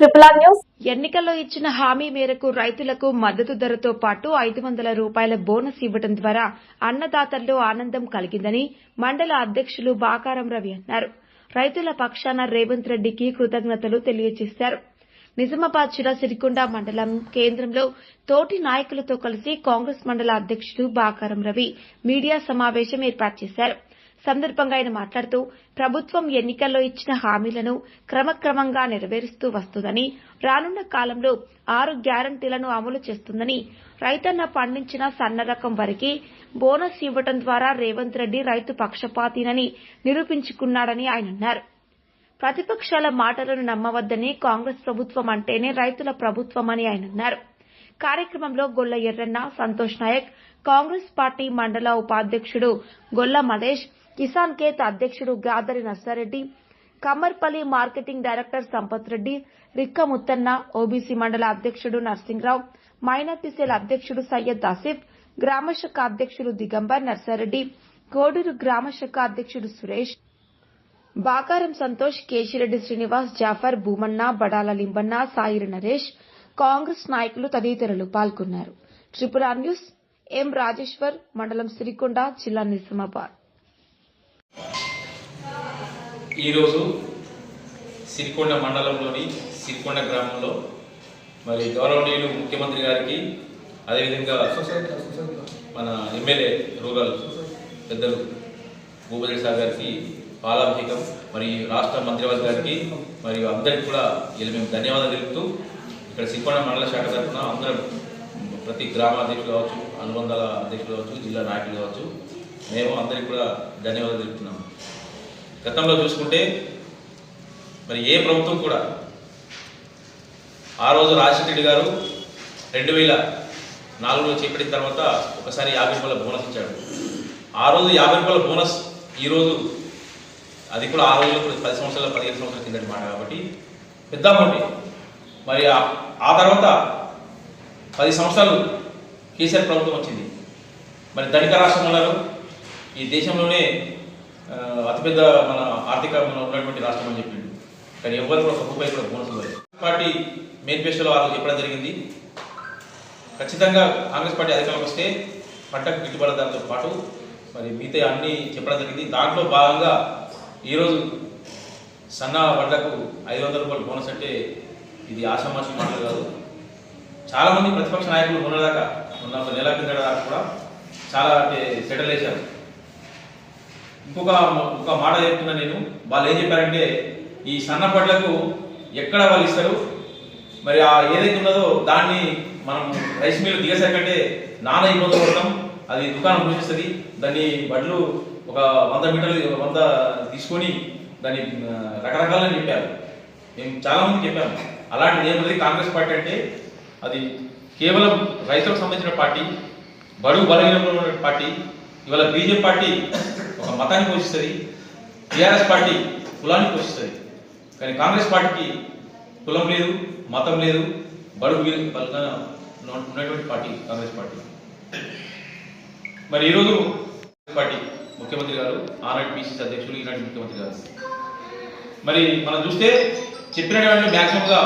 Triple R news ఎన్నికల్లో ఇచ్చిన హామీ మేరకు రైతులకు మద్దతు ధరతో పాటు ఐదు వందల రూపాయల బోనస్ ఇవ్వడం ద్వారా అన్నదాతల్లో ఆనందం కలిగిందని మండల అధ్యక్షులు బాకారం రవి అన్నారు. రైతుల పక్షాన రేవంత్ రెడ్డికి కృతజ్ఞతలు తెలియజేశారు. నిజామాబాద్ జిల్లా సిరికొండ మండలం కేంద్రంలో తోటి నాయకులతో కలిసి కాంగ్రెస్ మండల అధ్యక్షులు బాకారం రవి మీడియా సమావేశం ఏర్పాటు చేశారు. సందర్భంగా ఆయన మాట్లాడుతూ ప్రభుత్వం ఎన్నికల్లో ఇచ్చిన హామీలను క్రమక్రమంగా నెరవేరుస్తూ వస్తుందని రానున్న కాలంలో ఆరు గ్యారంటీలను అమలు చేస్తుందని రైతన్న పండించిన సన్న రకం వరకు బోనస్ ఇవ్వడం ద్వారా రేవంత్ రెడ్డి రైతు పక్షపాతినని నిరూపించుకున్నాడని ఆయన అన్నారు. ప్రతిపక్షాల మాటలను నమ్మవద్దని కాంగ్రెస్ ప్రభుత్వం అంటేనే రైతుల ప్రభుత్వమని ఆయన అన్నారు. కార్యక్రమంలో గొల్ల ఎర్రన్న సంతోష్ నాయక్ కాంగ్రెస్ పార్టీ మండల ఉపాధ్యక్షుడు గొల్ల మహేష్ కిసాన్ కేత్ అధ్యక్షుడు Gadari Narsa Reddy Kammarpalli marketing director Sampath Reddy Rikka Muthanna OBC మండల అధ్యక్షుడు నర్సింగ్రావు మైనార్టీ సెల్ అధ్యక్షుడు సయ్యద్ ఆసిఫ్ గ్రామశాఖ అధ్యక్షుడు దిగంబర్ నర్సారెడ్డి కోడూరు గ్రామశాఖ అధ్యక్షుడు సురేష్ బాకారం సంతోష్ కేశిరెడ్డి శ్రీనివాస్ జాఫర్ భూమన్న బడాల లింబన్న సాయిరి నరేష్ కాంగ్రెస్ నాయకులు తదితరులు పాల్గొన్నారు. ట్రిపుల్ న్యూస్ ఎం రాజేశ్వర్ మండలం సిరికొండ జిల్లా నిజామాబాద్. ఈరోజు సిరికొండ మండలంలోని సిరికొండ గ్రామంలో మరి గౌరవనీయులు ముఖ్యమంత్రి గారికి అదేవిధంగా మన ఎమ్మెల్యే రూరల్ పెద్దలు భూపతి సార్ గారికి పాలాభిషేకం మరి రాష్ట్ర మంత్రివర్గ గారికి మరియు అందరికీ కూడా వీళ్ళు మేము ధన్యవాదాలు తెలుపుతూ ఇక్కడ సిరికొండ మండల శాఖ తరఫున అందరం ప్రతి గ్రామ అధ్యక్షులు కావచ్చు అనుబంధాల అధ్యక్షులు కావచ్చు జిల్లా నాయకులు కావచ్చు మేము అందరికి కూడా ధన్యవాదాలు చెప్తున్నాం గతంలో చూసుకుంటే మరి ఏ ప్రభుత్వం కూడా ఆ రోజు రాజశేఖర రెడ్డి గారు రెండు వేల నాలుగులో చేపట్టిన తర్వాత ఒకసారి యాభై రూపాయల బోనస్ ఇచ్చాడు. ఆ రోజు యాభై రూపాయల బోనస్ ఈరోజు అది కూడా ఆ రోజుల్లో కూడా పది సంవత్సరాల పదిహేను సంవత్సరాల కిందటి మాట కాబట్టి పెద్ద అమౌంట్. మరి ఆ- తర్వాత పది సంవత్సరాలు కేసీఆర్ ప్రభుత్వం వచ్చింది. మరి ధనిక రాష్ట్రం ఈ దేశంలోనే అతిపెద్ద మన ఆర్థిక మన ఉన్నటువంటి రాష్ట్రం అని చెప్పిండు. కానీ ఎవరు కూడా ఒక రూపాయి కూడా బోనస్ ఇవ్వలేదు. పార్టీ మేనిఫెస్టోలో ఆ చెప్పడం జరిగింది? ఖచ్చితంగా కాంగ్రెస్ పార్టీ అధికారంలోకి వస్తే పంటకు గిట్టుబడి దాంతో పాటు మరి మిగతా అన్నీ చెప్పడం జరిగింది. దాంట్లో భాగంగా ఈరోజు సన్న వడ్లకు ఐదు వందల రూపాయలు బోనస్ అంటే ఇది ఆషామాషి మాటలు కాదు. చాలామంది ప్రతిపక్ష నాయకులు ఉన్నదాకా ఉన్న ఒక నెల కింద దాకా కూడా చాలా అంటే సెటిల్ వేశారు ఇంకొక ఒక మాట చెప్తున్నా నేను. వాళ్ళు ఏం చెప్పారంటే ఈ సన్న పట్లకు ఎక్కడ వాళ్ళు ఇస్తారు? మరి ఆ ఏదైతే ఉన్నదో దాన్ని మనం రైస్ మిల్ దిగేసరికంటే నాన్న ఇబ్బంది పడతాం అది దుకాణం మూసేస్తుంది దాన్ని బడ్లు ఒక వంద మీటర్లు వంద తీసుకొని దాన్ని రకరకాలని చెప్పారు. మేము చాలామంది చెప్పాము. అలాంటిది ఏమన్నది కాంగ్రెస్ పార్టీ అంటే అది కేవలం రైతులకు సంబంధించిన పార్టీ బడుగు బలహీన పార్టీ. ఇవాళ బీజేపీ పార్టీ ఒక మతాన్ని పోషిస్తుంది టీఆర్ఎస్ పార్టీ కులాన్ని పోషిస్తుంది. కానీ కాంగ్రెస్ పార్టీకి కులం లేదు మతం లేదు బడుగు ఉన్నటువంటి పార్టీ కాంగ్రెస్ పార్టీ. మరి ఈరోజు పార్టీ ముఖ్యమంత్రి గారు ఆనాటి పిసిసి అధ్యక్షులు ఈనాటి ముఖ్యమంత్రి గారు. మరి మనం చూస్తే చెప్పినటువంటి మ్యాక్సిమంగా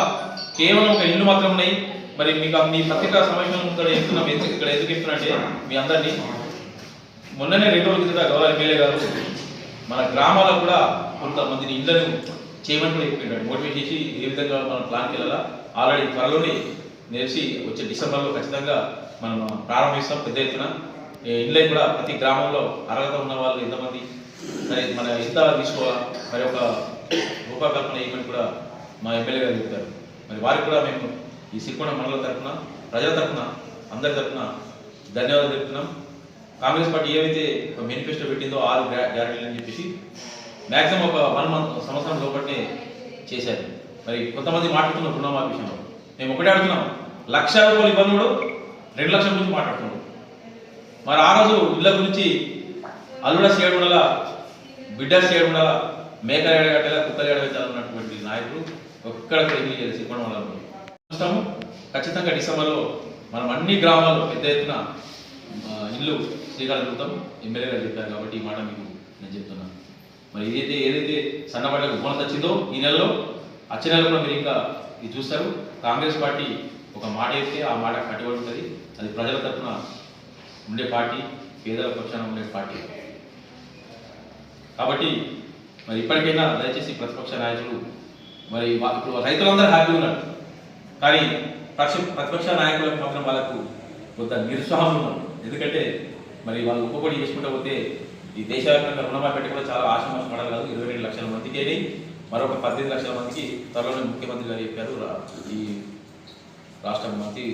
కేవలం ఒక ఇల్లు మాత్రం ఉన్నాయి. మరి మీకు మీ పత్రికా సమావేశంలో ఇక్కడ చెప్తున్నాం. ఎందుకు ఇక్కడ ఎందుకు చెప్తున్నా అంటే మీ అందరినీ మొన్ననే రెండు రోజుల కింద గౌరవ ఎమ్మెల్యే గారు. మన గ్రామాలకు కూడా కొంతమందిని ఇళ్ళను చేయమని కూడా మోటివేట్ చేసి ఏ విధంగా మనం ప్లాన్కి వెళ్ళాలా? ఆల్రెడీ త్వరలోనే నేర్చి వచ్చే డిసెంబర్లో ఖచ్చితంగా మనం ప్రారంభిస్తాం పెద్ద ఎత్తున. ఈ ఇళ్ళై కూడా ప్రతి గ్రామంలో అర్హత ఉన్న వాళ్ళు ఎంతమంది? సరే మన ఎంత తీసుకోవాలా? మరి ఒక రూపకల్పన ఏమని కూడా మా ఎమ్మెల్యే గారు చెప్తారు. మరి వారికి కూడా మేము ఈ సిక్కొండ మండల తరఫున ప్రజల తరఫున అందరి తరఫున ధన్యవాదాలు చెప్తున్నాం కాంగ్రెస్ పార్టీ ఏవైతే ఒక మేనిఫెస్టో పెట్టిందో ఆరు గ్యారెంటీలు అని చెప్పేసి మ్యాక్సిమం ఒక వన్ మంత్ సంవత్సరం లోపలనే చేశారు. మరి కొంతమంది మాట్లాడుతున్నారు రుణమాఫీ విషయంలో. మేము ఒకటే అడుగుతున్నాం. లక్ష రూపాయలు ఇవ్వనుడు రెండు లక్షల గురించి మాట్లాడుతున్నాడు మరి ఆ రోజు ఇళ్ళ గురించి అల్లుడ చేయడం వల్ల బిడ్డ చేయడం వల్ల మేక ఏడగట్టేలా కుక్కలు ఏడగట్టాలన్నటువంటి నాయకుడు ఒక్కడ ఎన్ని చేసి ఇవ్వడం వల్ల ఖచ్చితంగా డిసెంబర్లో మనం అన్ని గ్రామాల్లో పెద్ద ఎత్తున ఇల్లు శ్రీకారం కృతం ఎమ్మెల్యే గారు చెప్పారు కాబట్టి ఈ మాట మీకు నేను చెప్తున్నాను మరి ఏదైతే ఏదైతే సన్నబడ్డకు బోనస్ వచ్చిందో ఈ నెలలో వచ్చే నెలలో కూడా మీరు ఇంకా ఇది చూస్తారు. కాంగ్రెస్ పార్టీ ఒక మాట అయితే ఆ మాట కట్టుబడి ఉంటుంది. అది ప్రజల తరఫున ఉండే పార్టీ పేదల పక్షాన ఉండే పార్టీ. కాబట్టి మరి ఇప్పటికైనా దయచేసి ప్రతిపక్ష నాయకులు మరి ఇప్పుడు రైతులందరూ హ్యాపీ ఉన్నారు. కానీ పక్ష ప్రతిపక్ష నాయకులకు మాత్రం వాళ్ళకు కొంత నిరుత్సాహం ఉన్నారు ఎందుకంటే మరి వాళ్ళు ఒక్కొక్కటి చేసుకుంటూ పోతే ఈ దేశవ్యాప్తంగా రుణమాఫీ కూడా చాలా ఆశమాసం పడాలి కాదు. ఇరవై రెండు లక్షల మందికి అయినాయి మరొక పద్దెనిమిది లక్షల మందికి త్వరలోనే ముఖ్యమంత్రి గారు చెప్పారు. ఈ రాష్ట్ర మంత్రి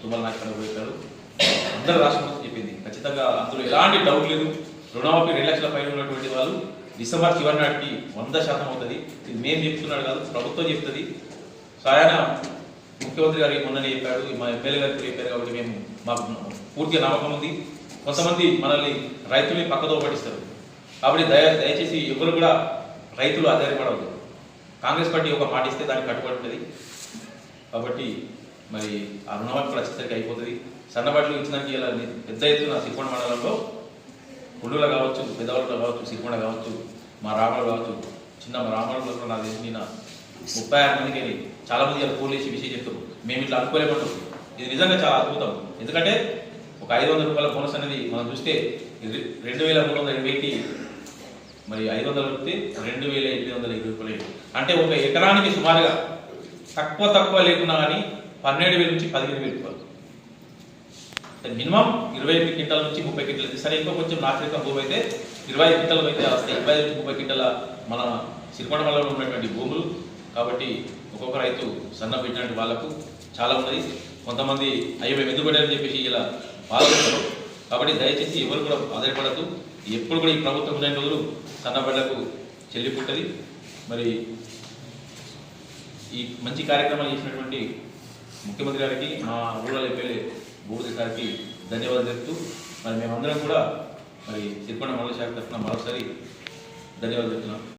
తుమ్మల నాయకుడు చెప్పారు. అందరు రాష్ట్ర మంత్రి చెప్పింది. ఖచ్చితంగా అందులో ఎలాంటి డౌట్ లేదు. రుణమాఫీ రెండు లక్షల పైన ఉన్నటువంటి వాళ్ళు డిసెంబర్ చివరి నాటికి వంద శాతం అవుతుంది. ఇది మేము చెప్తున్నాడు కాదు ప్రభుత్వం చెప్తుంది. సాయన ముఖ్యమంత్రి గారు మొన్ననే చెప్పాడు మా ఎమ్మెల్యే గారికి చెప్పారు కాబట్టి మేము మాకు పూర్తిగా నమ్మకం ఉంది. కొంతమంది మనల్ని రైతుల్ని పక్కదో పట్టిస్తారు. కాబట్టి దయ దయచేసి ఎవరు కూడా రైతులు ఆధారపడవద్దు. కాంగ్రెస్ పార్టీ ఒక మాట ఇస్తే దానికి కట్టుబడుతుంది కాబట్టి మరి ఆ రుణమాఫీ కూడా వచ్చేసరికి అయిపోతుంది. సన్నబాట్లు ఇచ్చినానికి ఇలా పెద్ద ఎత్తున సిరికొండ మండలంలో గుండూల కావచ్చు పెద్దవాళ్ళు కావచ్చు సిరికొండ కావచ్చు మా రామలు కావచ్చు చిన్న మా రామలో కూడా నాకు నిన్న ముప్పై ఆరు మందికి వెళ్ళి చాలా మంది ఇలా ఫోన్ చేసి విషయం చెప్తారు మేము ఇట్లా అనుకోలేమంటాం ఇది నిజంగా చాలా అద్భుతం. ఎందుకంటే ఒక ఐదు వందల రూపాయల బోనస్ అనేది మనం చూస్తే ఇది రెండు వేల మూడు వందల ఎనభైకి మరి ఐదు వందలు వస్తే రెండు వేల ఎనిమిది వందల ఇరవై రూపాయలు అంటే ఒక ఎకరానికి సుమారుగా తక్కువ తక్కువ లేకున్నా కానీ పన్నెండు వేల నుంచి పదిహేను వేలు రూపాయలు. మినిమం ఇరవై ఐదు క్వింటల నుంచి ముప్పై క్వింటల సరే ఇంకో కొంచెం నాగరిక భూమి అయితే ఇరవై ఐదు క్వింటాలు అయితే వస్తాయి. ఇరవై ఐదు నుంచి ముప్పై క్వింటాల మన సిరికొండ మండలంలో ఉన్నటువంటి భూములు. కాబట్టి ఒక్కొక్క రైతు సన్న పెట్టినటువంటి వాళ్ళకు చాలా ఉన్నది కొంతమంది అయ్యో మేము ఎందుకు పెట్టారని చెప్పేసి ఇలా బాధపడతారు. కాబట్టి దయచేసి ఎవరు కూడా ఆధారపడద్దు. ఎప్పుడు కూడా ఈ ప్రభుత్వం ఉన్న రోజులు చెల్లి చెల్లిపుంటుంది మరి ఈ మంచి కార్యక్రమాలు చేసినటువంటి ముఖ్యమంత్రి గారికి మా రూరల్ ఎమ్మెల్యే భూపతి గారికి ధన్యవాదాలు చెప్తూ మరి మేమందరం కూడా మరి తిరుపతి మండల శాఖ తరఫున మరోసారి ధన్యవాదాలు చెప్తున్నాం